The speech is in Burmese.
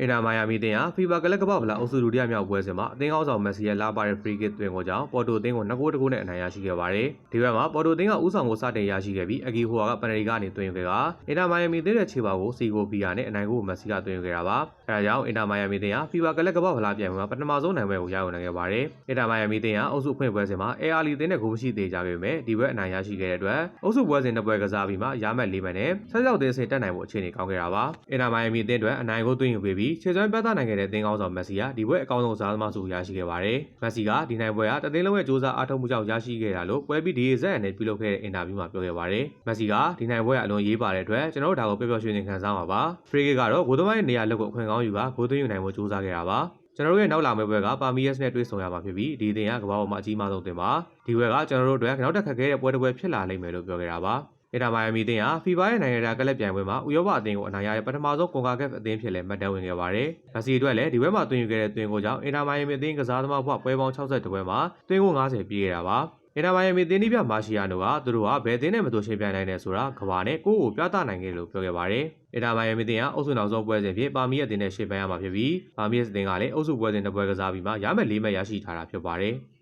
အင်တာမိုင်ယာမီတင်ဟာဖီဘာကလပ်ကပ္ပဗလာအုပ်စုဒုတိယမြောက်ပွဲစဉ်မှာအသင်းကောင်းဆောင်မက်ဆီရဲ့လာပါတဲ့ free kick သွင်းကိုကြောင့်ပေါ်တိုအသင်းကို2ဂိုးတဂိုးနဲ့အနိုင်ရရှိခဲ့ပါတယ်။ဒီဘက်မှာပေါ်တိုအသင်းကဦးဆောင်ကိုစတင်ရရှိခဲ့ပြီးအဂီဟိုဝါကပန်နရီကနေသွင်းခဲ့ကအင်တာမိုင်ယာမီတင်ရဲ့ခြေပါကိုစီဂိုပီယာနဲ့အနိုင်ကိုမက်ဆီကသွင်းခဲ့တာပါ။အဲ ဒါကြောင့်အင်တာမိုင်ယာမီတင်ဟာဖီဘာကလပ်ကပ္ပဗလာပြိုင်ပွဲမှာပထမဆုံးနိုင်ပွဲကိုရယူနိုင်ခဲ့ပါတယ်။အင်တာမိုင်ယာမီတင်ဟာအုပ်စုဖွင့်ပွဲစဉ်မှာအေအာလီတင်တဲ့ဂိုးမရှိသေးကြပေမဲ့ဒီဘက်အနိုင်ရရှိခဲ့တဲ့အတွက်အုပ်စုပွဲစဉ်နှစ်ပွဲကစားပြီးမှရမှတ်၄မှတ်နဲ့ဆက်ရောက်တဲ့အဆင့်တက်နိုင်ဖို့အခြေအနေကောင်းခဲ့တာပါ။အင်တာမိုင်ယာမီတင်အတွက်အနိုင်ကိုသွင်းယူပေးပြီးခြေစွမ်းပြသနိုင်ခဲ့တဲ့တင်ကောင်းဆောင်မက်ဆီကဒီဘွဲအကောင်းဆုံးစားသမားစုရရှိခဲ့ပါတယ်။မက်ဆီကဒီနိုင်ပွဲကတသိန်းလုံးရဲ့စ조사အားထုတ်မှုကြောင့်ရရှိခဲ့တာလို့ပွဲပြီးဒီဇက်နဲ့ပြုလုပ်ခဲ့တဲ့အင်တာဗျူးမှာပြောခဲ့ပါတယ်။မက်ဆီကဒီနိုင်ပွဲကအလွန်ရေးပါတဲ့အတွက်ကျွန်တော်တို့ဒါကိုပျော်ပျော်ရွှင်ရွှင်ခံစားမှာပါ။ဖရီဂစ်ကတော့ဂိုးသမားရဲ့နေရာလက်ကိုအခွင့်ကောင်းယူကဂိုးသွင်းယူနိုင်ဖို့စ조사ခဲ့တာပါ။ကျွန်တော်တို့ရဲ့နောက်လာမယ့်ဘက်ကပါမီယက်စ်နဲ့တွေ့ဆုံရမှာဖြစ်ပြီးဒီအသင်းကကမ္ဘာပေါ်မှာအကြီးမားဆုံးအသင်းပါဒီဘက်ကကျွန်တော်တို့အတွက်နောက်တက်ခက်ခဲတဲ့ပွဲတစ်ပွဲဖြစ်လာနိုင်မယ်လို့ပြောခဲ့တာပါအင်တာမိုင်ယာမီအသင်းဟာဖီဘာရဲ့နိုင်ငံတကာကလပ်ပြိုင်ပွဲမှာဥရောပအသင်းကိုအနိုင်ရတဲ့ပထမဆုံးကွန်ကာကက်အသင်းဖြစ်လဲမှတ်တမ်းဝင်ခဲ့ပါတယ်။မက်ဆီအတွက်လည်းဒီဘက်မှာသွင်းယူခဲ့တဲ့သွင်းကိုကြောင့်အင်တာမိုင်ယာမီအသင်းကစားသမားဘဝပွဲပေါင်း62ပွဲမှာသွင်းကို90ပြည့်ခဲ့တာပါ။ အင်တာမိုင်ယာမီအသင်းဒီပြမာရှီယာနိုကသူတို့ကဘယ်အသင်းနဲ့မတူရှင်ပြိုင်နိုင်တယ်ဆိုတာကဘာနဲ့ကိုယ့်ကိုပြသနိုင်ခဲ့လို့ပြောခဲ့ပါတယ်။အင်တာမိုင်ယာမီအသင်းကအုပ်စုနောက်ဆုံးပွဲစဉ်ဖြစ်ပါမီရဲ့အသင်းနဲ့ရှေ့ပိုင်းရမှာဖြစ်ပြီးပါမီရဲ့အသင်းကလည်းအုပ်စုပွဲစဉ်တစ်ပွဲကစားပြီးမှရမယ်၄မှတ်ရရှိထားတာဖြစ်ပါတယ်။